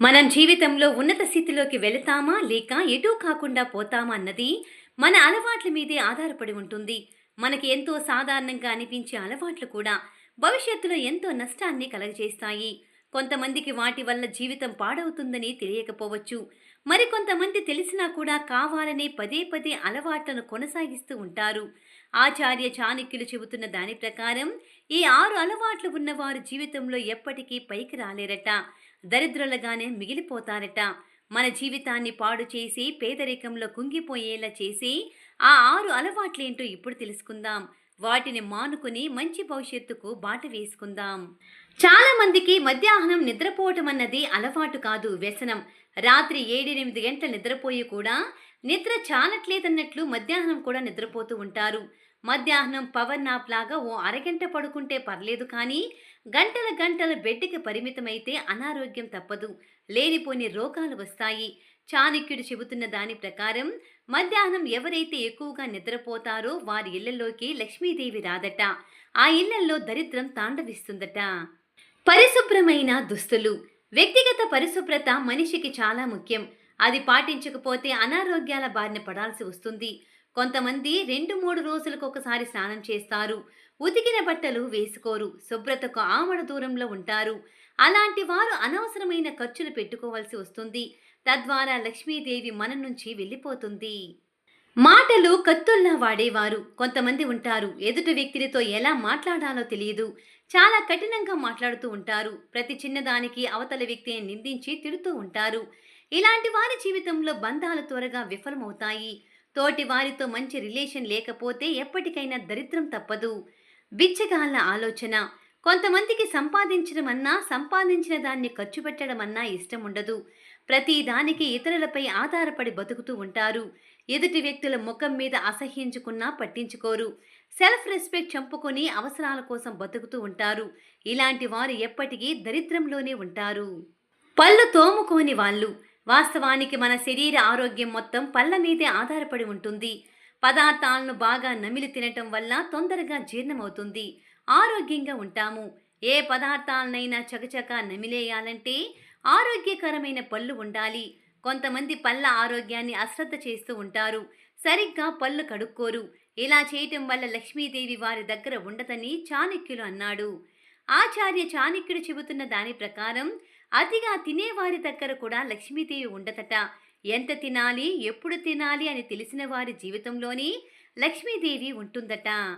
మనం జీవితంలో ఉన్నత స్థితిలోకి వెళతామా లేక ఎటూ కాకుండా పోతామా అన్నది మన అలవాట్ల మీదే ఆధారపడి ఉంటుంది. మనకి ఎంతో సాధారణంగా అనిపించే అలవాట్లు కూడా భవిష్యత్తులో ఎంతో నష్టాన్ని కలగజేస్తాయి. కొంతమందికి వాటి వల్ల జీవితం పాడవుతుందని తెలియకపోవచ్చు. మరికొంతమంది తెలిసినా కూడా కావాలనే పదే పదే అలవాట్లను కొనసాగిస్తూ ఉంటారు. ఆచార్య చాణక్యులు చెబుతున్న దాని ప్రకారం ఈ ఆరు అలవాట్లు ఉన్నవారు జీవితంలో ఎప్పటికీ పైకి రాలేరట. దరిద్రులుగానే మిగిలిపోతారట. మన జీవితాన్ని పాడు చేసి పేదరికంలో కుంగిపోయేలా చేసి ఆ ఆరు అలవాట్లేంటో ఇప్పుడు తెలుసుకుందాం. వాటిని మానుకుని మంచి భవిష్యత్తుకు బాట వేసుకుందాం. చాలా మందికి మధ్యాహ్నం నిద్రపోవటం అన్నది అలవాటు కాదు వ్యసనం. రాత్రి ఏడెనిమిది గంటల నిద్రపోయి కూడా నిద్ర చాలట్లేదన్నట్లు మధ్యాహ్నం కూడా నిద్రపోతూ ఉంటారు. మధ్యాహ్నం పవర్ నాప్ లాగా ఓ అరగంట పడుకుంటే పర్లేదు కానీ గంటల గంటల బెడ్కి పరిమితమైతే అనారోగ్యం తప్పదు. లేనిపోని రోగాలు వస్తాయి. చాణక్యుడు చెబుతున్న దాని ప్రకారం మధ్యాహ్నం ఎవరైతే ఎక్కువగా నిద్రపోతారో వారి ఇళ్ళలోకి లక్ష్మీదేవి రాదట. ఆ ఇళ్ళల్లో దరిద్రం తాండవిస్తుందట. పరిశుభ్రమైన దుస్తులు. వ్యక్తిగత పరిశుభ్రత మనిషికి చాలా ముఖ్యం. అది పాటించకపోతే అనారోగ్యాల బారిన పడాల్సి వస్తుంది. కొంతమంది రెండు మూడు రోజులకు ఒకసారి స్నానం చేస్తారు. ఉతికిన బట్టలు వేసుకోరు. శుభ్రతకు ఆమడ దూరంలో ఉంటారు. అలాంటి వారు అనవసరమైన ఖర్చులు పెట్టుకోవాల్సి వస్తుంది. తద్వారా లక్ష్మీదేవి మన నుంచి వెళ్ళిపోతుంది. మాటలు కత్తుల్లా వాడేవారు. కొంతమంది ఉంటారు. ఎదుటి వ్యక్తితో ఎలా మాట్లాడాలో తెలియదు. చాలా కఠినంగా మాట్లాడుతూ ఉంటారు. ప్రతి చిన్నదానికి అవతల వ్యక్తిని నిందించి తిడుతూ ఉంటారు. ఇలాంటి వారి జీవితంలో బంధాలు త్వరగా విఫలమవుతాయి. తోటి వారితో మంచి రిలేషన్ లేకపోతే ఎప్పటికైనా దరిద్రం తప్పదు. బిచ్చగాళ్ళ ఆలోచన. కొంతమందికి సంపాదించడం అన్నా సంపాదించిన దాన్ని ఖర్చు పెట్టడం అన్నా ఇష్టం ఉండదు ప్రతి దానికి ఇతరులపై ఆధారపడి బతుకుతూ ఉంటారు. ఎదుటి వ్యక్తుల ముఖం మీద అసహ్యించుకున్నా పట్టించుకోరు. సెల్ఫ్ రెస్పెక్ట్ చంపుకొని అవసరాల కోసం బతుకుతూ ఉంటారు. ఇలాంటి వారు ఎప్పటికీ దరిద్రంలోనే ఉంటారు. పళ్ళు తోముకోని వాళ్ళు. వాస్తవానికి మన శరీర ఆరోగ్యం మొత్తం పళ్ళ మీదే ఆధారపడి ఉంటుంది. పదార్థాలను బాగా నమిలి తినటం వల్ల తొందరగా జీర్ణమవుతుంది. ఆరోగ్యంగా ఉంటాము. ఏ పదార్థాలనైనా చకచక నమిలేయాలంటే ఆరోగ్యకరమైన పళ్ళు ఉండాలి. కొంతమంది పళ్ళ ఆరోగ్యాన్ని అశ్రద్ధ చేస్తూ ఉంటారు. సరిగ్గా పళ్ళు కడుక్కోరు. ఇలా చేయటం వల్ల లక్ష్మీదేవి వారి దగ్గర ఉండదని చాణక్యులు అన్నాడు. ఆచార్య చాణక్యుడు చెబుతున్న దాని ప్రకారం అతిగా తినేవారి దగ్గర కూడా లక్ష్మీదేవి ఉండదట. ఎంత తినాలి? ఎప్పుడు తినాలి? అని తెలిసిన వారి జీవితంలోని లక్ష్మీదేవి ఉంటుందట.